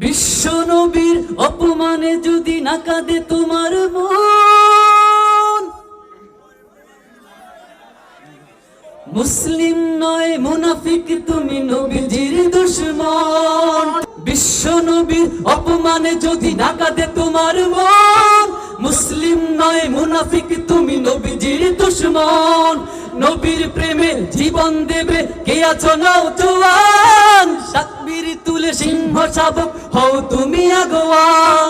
বিশ্ব নবীর অপমানে যদি না কাঁদে তোমার মন। মুসলিম নয়, মুনাফিক, তুমি নবীজির দুশ্মন। বিশ্ব নবীর অপমানে যদি না কাঁদে তোমার মন। মুসলিম নয়, মুনাফিক, তুমি নবীজির দুশ্মন নবীর প্রেমে জীবন দেবে। কে আছো নাও জোয়ান তাকবীর তুলে সিংহ শাবক, হও তুমি আগোয়ান।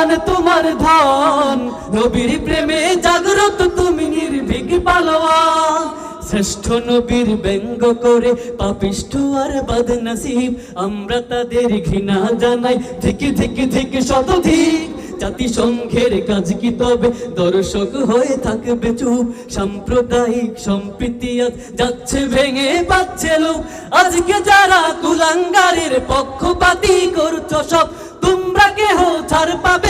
ইমান তোমার ধন। নবীর প্রেমে জাগ্রত তুমি নির্ভীক পালোয়ান। শ্রেষ্ঠ নবীর ব্যঙ্গ করে পাপিষ্ঠ আর বদনসিব। আমরা তাদের ঘৃণা জানাই থেকে থেকে থেকে শতধিক। জাতিসংঘের কাজ কি তবে? দর্শক হয়ে থাকবে চুপ। সাম্প্রদায়িক সম্প্রীতি যাচ্ছে ভেঙে পাচ্ছে লোক আজকে যারা কুলাঙ্গারের পক্ষপাতি করছ সব, তোমরা কেহ ছাড় পাবে